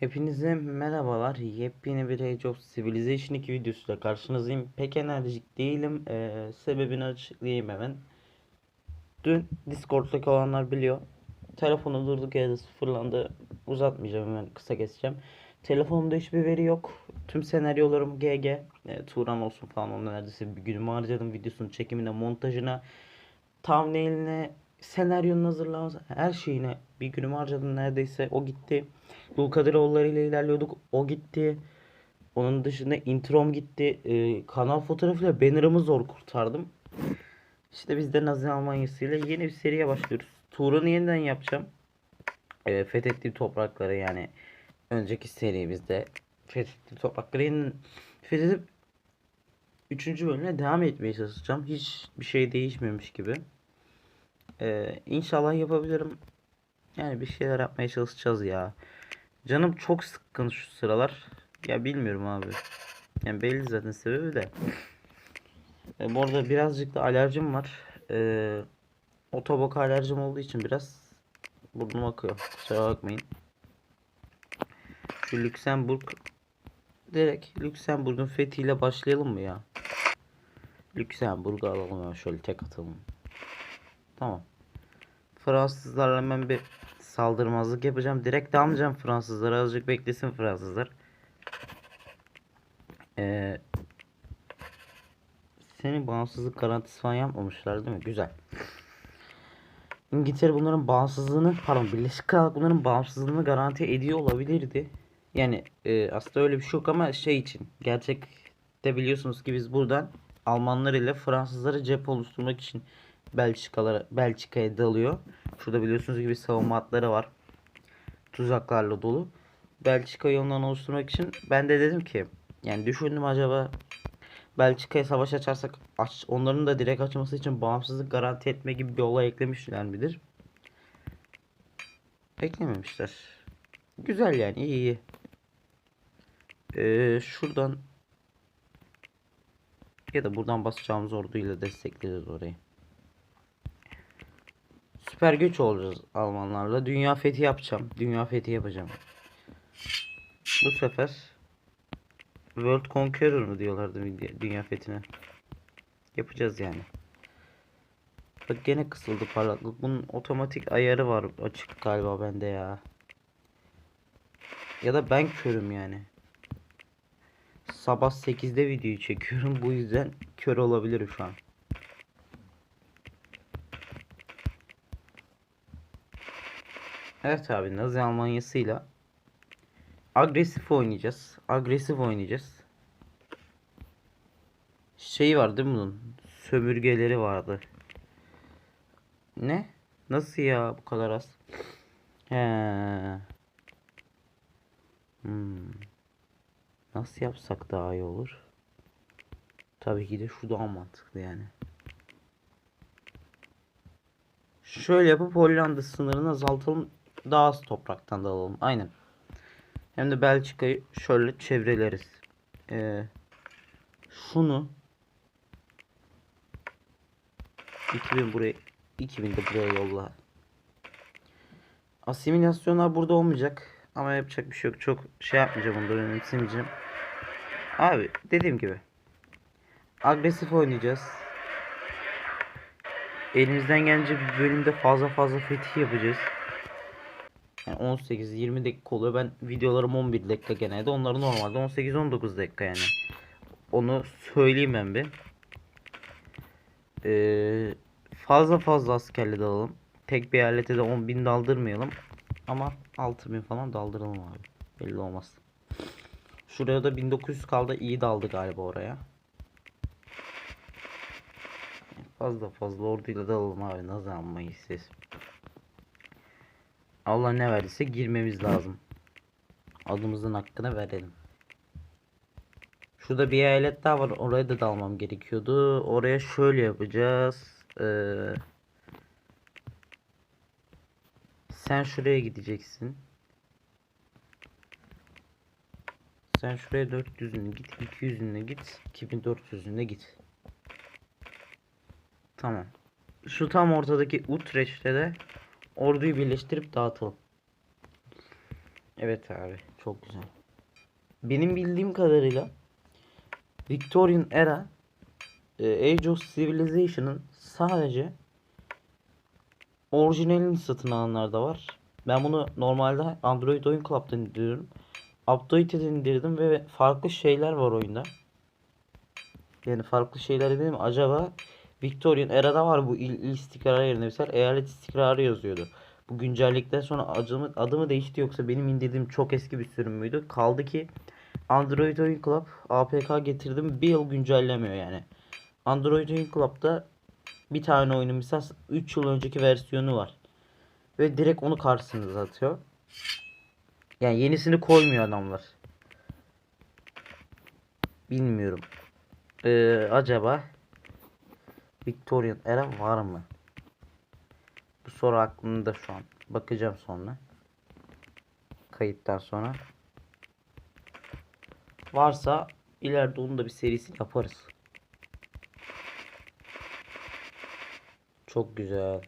Hepinize merhabalar. Yepyeni bir Age of Civilization 2 videosuyla karşınızdayım. Pek enerjik değilim. Ee, sebebini açıklayayım hemen. Dün Discord'daki olanlar biliyor. Telefonu durduk yere sıfırlandı. Uzatmayacağım hemen kısa keseceğim. Telefonumda hiçbir veri yok. Tüm senaryolarım GG. E, Turan olsun falan onda neredeyse bir günümü harcadım. Videosunun çekimine, montajına, thumbnail'ine, senaryonun hazırlaması her şeyine bir günümü harcadım neredeyse. O gitti. Dul Kadiroğulları ile ilerliyorduk. O gitti. Onun dışında introm gitti. Ee, kanal fotoğrafıyla banner'ımı zor kurtardım. İşte biz de Nazi Almanyası ile yeni bir seriye başlıyoruz. Turan'ı yeniden yapacağım. Ee, fethettiğim toprakları yani önceki serimizde fethettiğim toprakları yeniden fethedip 3. bölüme devam etmeye çalışacağım. Hiç bir şey değişmemiş gibi. Ee, inşallah yapabilirim. Yani bir şeyler yapmaya çalışacağız ya. Canım çok sıkkın şu sıralar. Ya bilmiyorum abi. Yani belli zaten sebebi de. E, bu arada birazcık da alerjim var. E, otobok alerjim olduğu için biraz burnum akıyor. Kusura bakmayın. Şu Lüksemburg direkt Lüksemburg'un fethiyle başlayalım mı ya? Lüksemburg'u alalım ya şöyle tek atalım. Tamam. Fransızlarla hemen bir saldırmazlık yapacağım. Direkt almayacağım Fransızları. Azıcık beklesin Fransızlar. Ee, senin bağımsızlık garantisi falan yapmamışlar değil mi? Güzel. İngiltere bunların bağımsızlığını, pardon Birleşik Krallık bunların bağımsızlığını garanti ediyor olabilirdi. Yani e, aslında öyle bir şey yok ama şey için. Gerçekte biliyorsunuz ki biz buradan Almanlar ile Fransızları cep oluşturmak için Belçikalara Belçika'ya dalıyor. Şurada biliyorsunuz gibi savunma hatları var. Tuzaklarla dolu. Belçika yolundan oluşturmak için ben de dedim ki yani düşündüm acaba Belçika'ya savaş açarsak aç, onların da direkt açması için bağımsızlık garanti etme gibi bir olay eklemişler midir? Eklememişler. Güzel yani iyi iyi. Ee, şuradan ya da buradan basacağımız orduyla destekleriz orayı. Süper güç olacağız Almanlarla. Dünya fethi yapacağım. Dünya fethi yapacağım. Bu sefer World Conqueror mu diyorlardı dünya- fethine. Yapacağız yani. Bak gene kısıldı parlaklık. Bunun otomatik ayarı var açık galiba bende ya. Ya da ben körüm yani. Sabah 8'de videoyu çekiyorum. Bu yüzden kör olabilirim şu an. Evet abi Nazi Almanyası'yla agresif oynayacağız. Agresif oynayacağız. Şey var değil mi bunun? Sömürgeleri vardı. Ne? Nasıl ya bu kadar az? He. Hmm. Nasıl yapsak daha iyi olur? Tabii ki de şu daha mantıklı yani. Şöyle yapıp Hollanda sınırını azaltalım. Daha az topraktan da alalım. Aynen. Hem de Belçika'yı şöyle çevreleriz. Ee, şunu 2000 buraya 2000 de buraya yolla. Asimilasyonlar burada olmayacak. Ama yapacak bir şey yok. Çok şey yapmayacağım onları önemsemeyeceğim. Abi dediğim gibi. Agresif oynayacağız. Elimizden gelince bir bölümde fazla fazla fetih yapacağız. Yani 18-20 dakika oluyor. Ben videolarım 11 dakika genelde. Onları normalde 18-19 dakika yani. Onu söyleyeyim ben bir. Ee, fazla fazla askerle dalalım. Tek bir eyalete de 10.000 daldırmayalım. Ama 6000 falan daldıralım abi. Belli olmaz. Şuraya da 1900 kaldı. iyi daldı galiba oraya. Fazla fazla orduyla dalalım abi. Nasıl almayı siz? Allah ne verdiyse girmemiz lazım. Adımızın hakkını verelim. Şurada bir eyalet daha var. Oraya da dalmam gerekiyordu. Oraya şöyle yapacağız. Ee, sen şuraya gideceksin. Sen şuraya 400'ünü git, 200'ünü git, 2400'ünü git. Tamam. Şu tam ortadaki Utrecht'te de orduyu birleştirip dağıtalım. Evet abi. Çok güzel. Benim bildiğim kadarıyla Victorian Era e, Age of Civilization'ın sadece orijinalini satın alanlar da var. Ben bunu normalde Android Oyun Club'dan indiriyorum. Updated indirdim ve farklı şeyler var oyunda. Yani farklı şeyler dedim acaba Victorian Era'da var bu il, il istikrarı yerine mesela eyalet istikrarı yazıyordu. Bu güncellikten sonra adımı, adımı değişti yoksa benim indirdiğim çok eski bir sürüm müydü? Kaldı ki Android Oyun Club APK getirdim bir yıl güncellemiyor yani. Android Oyun Club'da bir tane oyunun misal 3 yıl önceki versiyonu var. Ve direkt onu karşınıza atıyor. Yani yenisini koymuyor adamlar. Bilmiyorum. Ee, acaba Victorian Era var mı? Bu soru aklımda şu an. Bakacağım sonra. Kayıttan sonra. Varsa ileride onun da bir serisini yaparız. Çok güzel.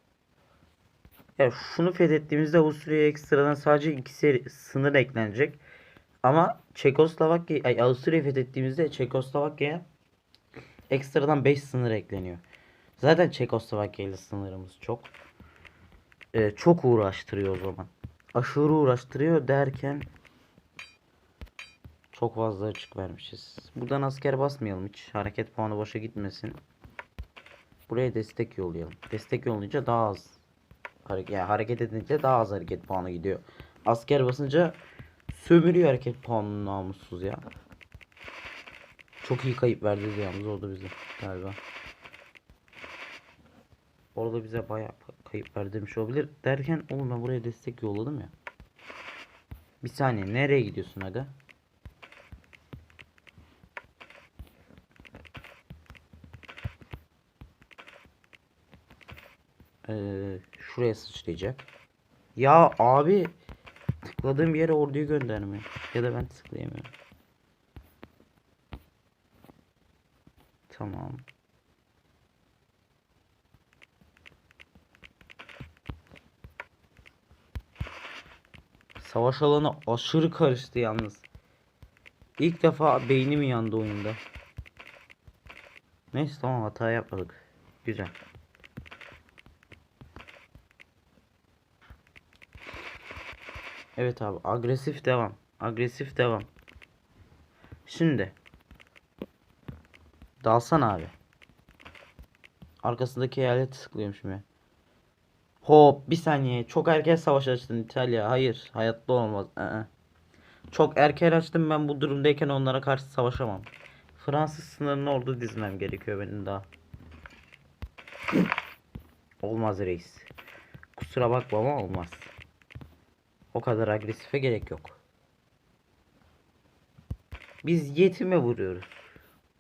Ya şunu fethettiğimizde Avusturya'ya ekstradan sadece iki seri sınır eklenecek. Ama Çekoslovakya, ay Avusturya fethettiğimizde Çekoslovakya'ya ekstradan 5 sınır ekleniyor. Zaten Çekoslovakya ile sınırımız çok. Ee, çok uğraştırıyor o zaman. Aşırı uğraştırıyor derken çok fazla açık vermişiz. Buradan asker basmayalım hiç. Hareket puanı boşa gitmesin. Buraya destek yollayalım. Destek yollayınca daha az hareket, yani hareket edince daha az hareket puanı gidiyor. Asker basınca sömürüyor hareket puanını namussuz ya. Çok iyi kayıp verdi yalnız orada bize galiba. Orada bize bayağı kayıp verdi demiş olabilir. Derken oğlum ben buraya destek yolladım ya. Bir saniye nereye gidiyorsun aga? Ee, şuraya sıçrayacak. Ya abi tıkladığım yere orduyu göndermiyor. Ya da ben tıklayamıyorum. Tamam. Savaş alanı aşırı karıştı yalnız. İlk defa beynim yandı oyunda. Neyse tamam hata yapmadık. Güzel. Evet abi agresif devam. Agresif devam. Şimdi. Dalsan abi. Arkasındaki eyaleti tıklıyormuşum ya. Hop bir saniye. Çok erken savaş açtın İtalya. Hayır. Hayatta olmaz. Aa. Çok erken açtım ben bu durumdayken onlara karşı savaşamam. Fransız sınırına ordu dizmem gerekiyor benim daha. Olmaz reis. Kusura bakma ama olmaz. O kadar agresife gerek yok. Biz yetime vuruyoruz.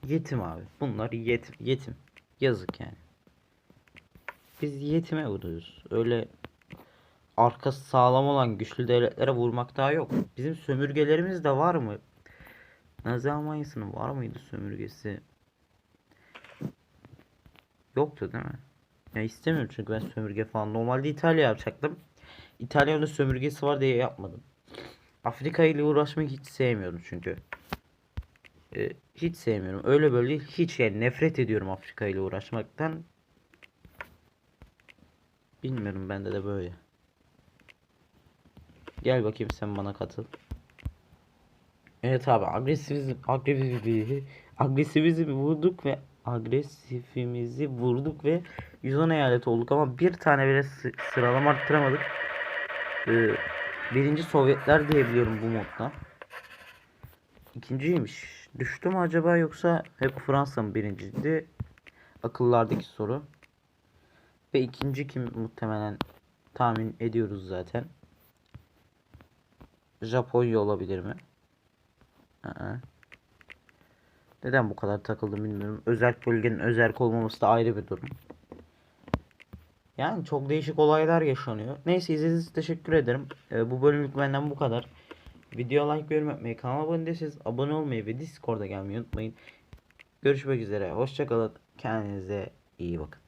Yetim abi. Bunlar yetim. Yetim. Yazık yani. Biz yetime vuruyoruz. Öyle arkası sağlam olan güçlü devletlere vurmak daha yok. Bizim sömürgelerimiz de var mı? Nazi Almanya'sının var mıydı sömürgesi? Yoktu değil mi? Ya istemiyorum çünkü ben sömürge falan. Normalde İtalya yapacaktım. İtalya'nın sömürgesi var diye yapmadım. Afrika ile uğraşmayı hiç sevmiyorum çünkü. Ee, hiç sevmiyorum. Öyle böyle. Hiç yani nefret ediyorum Afrika ile uğraşmaktan. Bilmiyorum bende de böyle. Gel bakayım sen bana katıl. Evet abi agresifizm agresifizm agresifizmi vurduk ve agresifimizi vurduk ve 110 eyalet olduk ama bir tane bile sı- sıralama arttıramadık. Ee, birinci Sovyetler diyebiliyorum bu modda. İkinciymiş. Düştü mü acaba yoksa hep Fransa mı birinciydi? Akıllardaki soru. Ve ikinci kim muhtemelen tahmin ediyoruz zaten. Japonya olabilir mi? Aa. Neden bu kadar takıldım bilmiyorum. Özel bölgenin özel olmaması da ayrı bir durum. Yani çok değişik olaylar yaşanıyor. Neyse izlediğiniz için teşekkür ederim. Ee, bu bölümlük benden bu kadar. Video like, yorum yapmayı, kanala abone değilseniz abone olmayı ve Discord'a gelmeyi unutmayın. Görüşmek üzere. Hoşçakalın. Kendinize iyi bakın.